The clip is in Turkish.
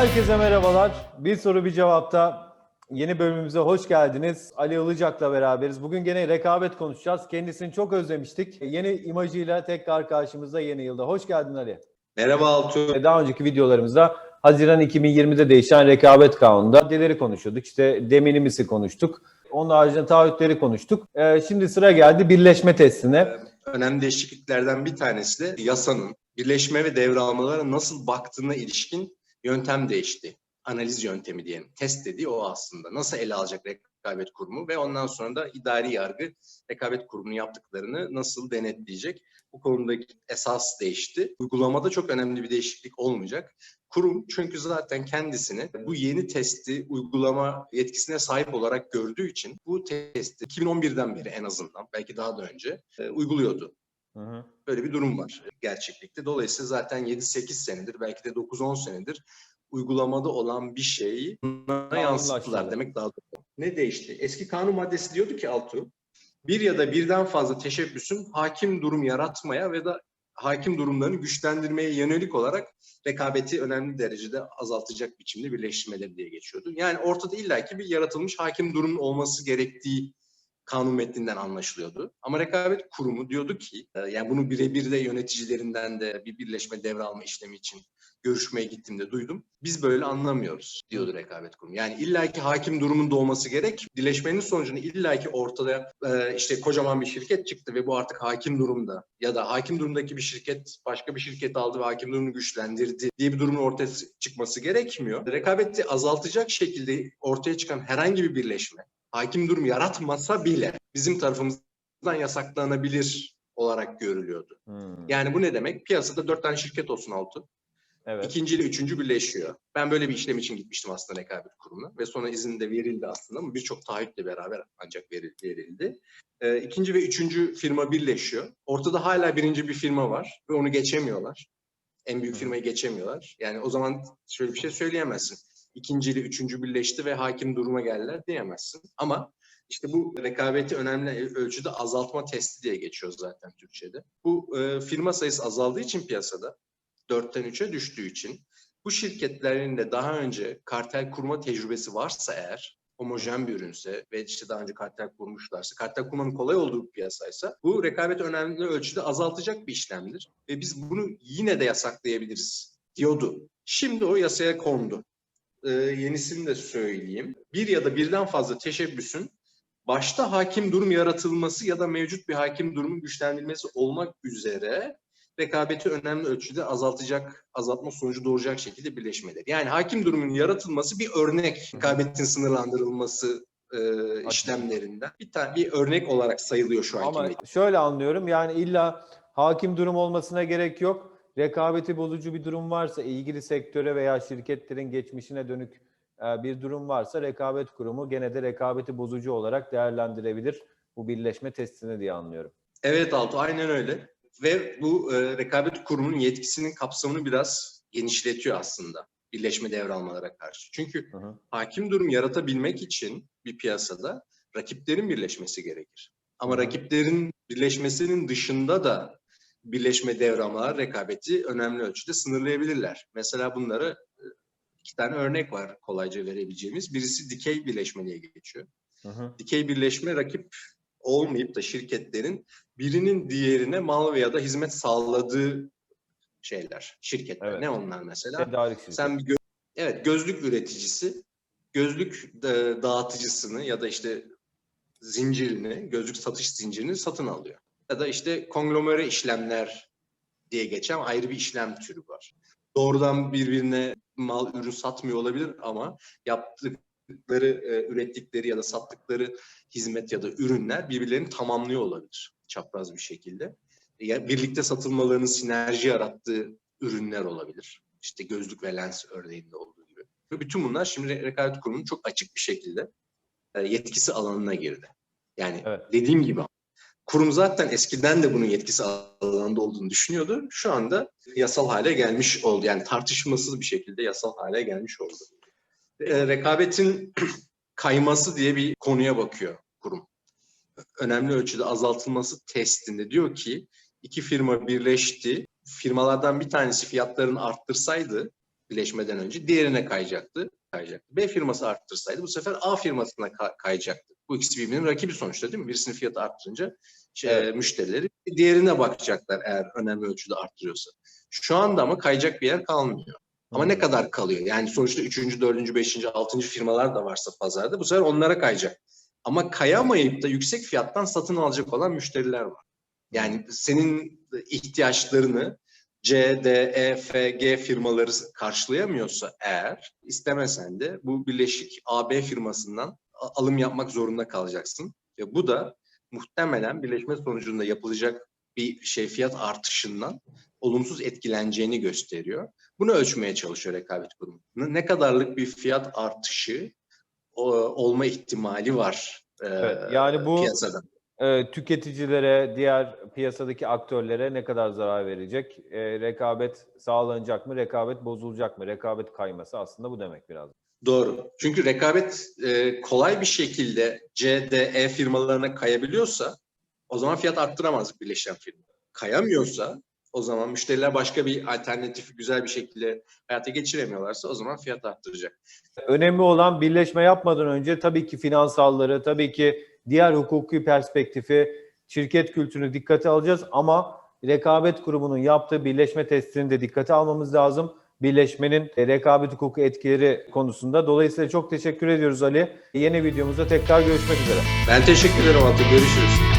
Herkese merhabalar. Bir soru bir cevapta yeni bölümümüze hoş geldiniz. Ali Ilıcak'la beraberiz. Bugün gene rekabet konuşacağız. Kendisini çok özlemiştik. Yeni imajıyla tekrar karşımızda yeni yılda. Hoş geldin Ali. Merhaba Altuğ. Daha önceki videolarımızda Haziran 2020'de değişen rekabet kanununda maddeleri konuşuyorduk. İşte deminimisi konuştuk. Onun haricinde taahhütleri konuştuk. Ee, şimdi sıra geldi birleşme testine. Önemli değişikliklerden bir tanesi de yasanın birleşme ve devralmalara nasıl baktığına ilişkin yöntem değişti. Analiz yöntemi diyelim. Test dediği o aslında. Nasıl ele alacak rekabet kurumu ve ondan sonra da idari yargı rekabet kurumunun yaptıklarını nasıl denetleyecek? Bu konudaki esas değişti. Uygulamada çok önemli bir değişiklik olmayacak. Kurum çünkü zaten kendisini bu yeni testi uygulama yetkisine sahip olarak gördüğü için bu testi 2011'den beri en azından belki daha da önce e, uyguluyordu. Hı hı. Böyle bir durum var gerçeklikte. Dolayısıyla zaten 7-8 senedir belki de 9-10 senedir uygulamada olan bir şeyi yansıttılar demek daha doğru. Ne değişti? Eski kanun maddesi diyordu ki Altuğ, bir ya da birden fazla teşebbüsün hakim durum yaratmaya ve da hakim durumlarını güçlendirmeye yönelik olarak rekabeti önemli derecede azaltacak biçimde birleştirmeleri diye geçiyordu. Yani ortada illaki bir yaratılmış hakim durumun olması gerektiği kanun metninden anlaşılıyordu. Ama rekabet kurumu diyordu ki, e, yani bunu birebir de yöneticilerinden de bir birleşme devralma işlemi için görüşmeye gittiğimde duydum. Biz böyle anlamıyoruz diyordu rekabet kurumu. Yani illaki hakim durumun doğması gerek. Birleşmenin sonucunu illaki ortada e, işte kocaman bir şirket çıktı ve bu artık hakim durumda. Ya da hakim durumdaki bir şirket başka bir şirket aldı ve hakim durumunu güçlendirdi diye bir durumun ortaya çıkması gerekmiyor. Rekabeti azaltacak şekilde ortaya çıkan herhangi bir birleşme hakim durum yaratmasa bile bizim tarafımızdan yasaklanabilir olarak görülüyordu. Hmm. Yani bu ne demek? Piyasada dört tane şirket olsun altı. Evet. İkinci ile üçüncü birleşiyor. Ben böyle bir işlem için gitmiştim aslında rekabet kurumuna ve sonra izin de verildi aslında ama birçok taahhütle beraber ancak veril- verildi. Ee, ikinci ve üçüncü firma birleşiyor. Ortada hala birinci bir firma var ve onu geçemiyorlar. En büyük Hı. firmayı geçemiyorlar. Yani o zaman şöyle bir şey söyleyemezsin. İkinci ile üçüncü birleşti ve hakim duruma geldiler diyemezsin. Ama işte bu rekabeti önemli ölçüde azaltma testi diye geçiyor zaten Türkçe'de. Bu e, firma sayısı azaldığı için piyasada 4'ten 3'e düştüğü için bu şirketlerin de daha önce kartel kurma tecrübesi varsa eğer homojen bir ürünse ve işte daha önce kartel kurmuşlarsa, kartel kurmanın kolay olduğu bir piyasaysa bu rekabet önemli ölçüde azaltacak bir işlemdir. Ve biz bunu yine de yasaklayabiliriz diyordu. Şimdi o yasaya kondu. Ee, yenisini de söyleyeyim. Bir ya da birden fazla teşebbüsün başta hakim durum yaratılması ya da mevcut bir hakim durumun güçlendirilmesi olmak üzere rekabeti önemli ölçüde azaltacak, azaltma sonucu doğuracak şekilde birleşmeleri. Yani hakim durumun yaratılması bir örnek rekabetin sınırlandırılması e, işlemlerinden bir tane bir örnek olarak sayılıyor şu anki Ama şöyle anlıyorum yani illa hakim durum olmasına gerek yok. Rekabeti bozucu bir durum varsa ilgili sektöre veya şirketlerin geçmişine dönük e, bir durum varsa rekabet kurumu gene de rekabeti bozucu olarak değerlendirebilir bu birleşme testini diye anlıyorum. Evet Altu aynen öyle. Ve bu e, rekabet kurumunun yetkisinin kapsamını biraz genişletiyor aslında birleşme devralmalara karşı. Çünkü Hı hı. hakim durum yaratabilmek için bir piyasada rakiplerin birleşmesi gerekir. Ama rakiplerin birleşmesinin dışında da birleşme devralmalar rekabeti önemli ölçüde sınırlayabilirler. Mesela bunlara e, iki tane örnek var kolayca verebileceğimiz. Birisi dikey birleşme diye geçiyor. Hı hı. Dikey birleşme rakip olmayıp da şirketlerin birinin diğerine mal veya da hizmet sağladığı şeyler, şirketler. Evet. Ne onlar mesela? Tedarik. Sen bir gö- evet gözlük üreticisi gözlük e, dağıtıcısını ya da işte zincirini, gözlük satış zincirini satın alıyor. Ya da işte konglomere işlemler diye geçen ayrı bir işlem türü var. Doğrudan birbirine mal ürün satmıyor olabilir ama yaptıkları, e, ürettikleri ya da sattıkları hizmet ya da ürünler birbirlerini tamamlıyor olabilir çapraz bir şekilde. Ya birlikte satılmalarının sinerji yarattığı ürünler olabilir. İşte gözlük ve lens örneğinde olduğu gibi. Ve bütün bunlar şimdi Re- rekabet kurumunun çok açık bir şekilde e, yetkisi alanına girdi. Yani Evet. dediğim gibi kurum zaten eskiden de bunun yetkisi alanında olduğunu düşünüyordu. Şu anda yasal hale gelmiş oldu. Yani tartışmasız bir şekilde yasal hale gelmiş oldu. E, rekabetin kayması diye bir konuya bakıyor kurum. Önemli ölçüde azaltılması testinde diyor ki iki firma birleşti. Firmalardan bir tanesi fiyatlarını arttırsaydı birleşmeden önce diğerine kayacaktı. kayacaktı. B firması arttırsaydı bu sefer A firmasına ka- kayacaktı. Bu ikisi birbirinin rakibi sonuçta değil mi? Birisinin fiyatı arttırınca şey, Evet. müşterileri diğerine bakacaklar eğer önemli ölçüde arttırıyorsa. Şu anda ama kayacak bir yer kalmıyor. Ama ne kadar kalıyor? Yani sonuçta üçüncü, dördüncü, beşinci, altıncı firmalar da varsa pazarda bu sefer onlara kayacak. Ama kayamayıp da yüksek fiyattan satın alacak olan müşteriler var. Yani senin ihtiyaçlarını C, D, E, F, G firmaları karşılayamıyorsa eğer istemesen de bu birleşik AB firmasından alım yapmak zorunda kalacaksın. Ve bu da muhtemelen birleşme sonucunda yapılacak bir şey fiyat artışından olumsuz etkileneceğini gösteriyor. Bunu ölçmeye çalışıyor rekabet kurumu. Ne kadarlık bir fiyat artışı o- olma ihtimali var e, Evet, yani bu- piyasada. e, tüketicilere, diğer piyasadaki aktörlere ne kadar zarar verecek? E, rekabet sağlanacak mı? Rekabet bozulacak mı? Rekabet kayması aslında bu demek biraz. Doğru. Çünkü rekabet e, kolay bir şekilde C, D, E firmalarına kayabiliyorsa o zaman fiyat arttıramaz birleşen firma. Kayamıyorsa o zaman müşteriler başka bir alternatifi güzel bir şekilde hayata geçiremiyorlarsa o zaman fiyat arttıracak. Önemli olan birleşme yapmadan önce tabii ki finansalları, tabii ki diğer hukuki perspektifi, şirket kültürünü dikkate alacağız ama rekabet kurumunun yaptığı birleşme testini de dikkate almamız lazım. Birleşmenin e, rekabet hukuku etkileri konusunda. Dolayısıyla çok teşekkür ediyoruz Ali. Yeni videomuzda tekrar görüşmek üzere. Ben teşekkür ederim Atıl. Görüşürüz.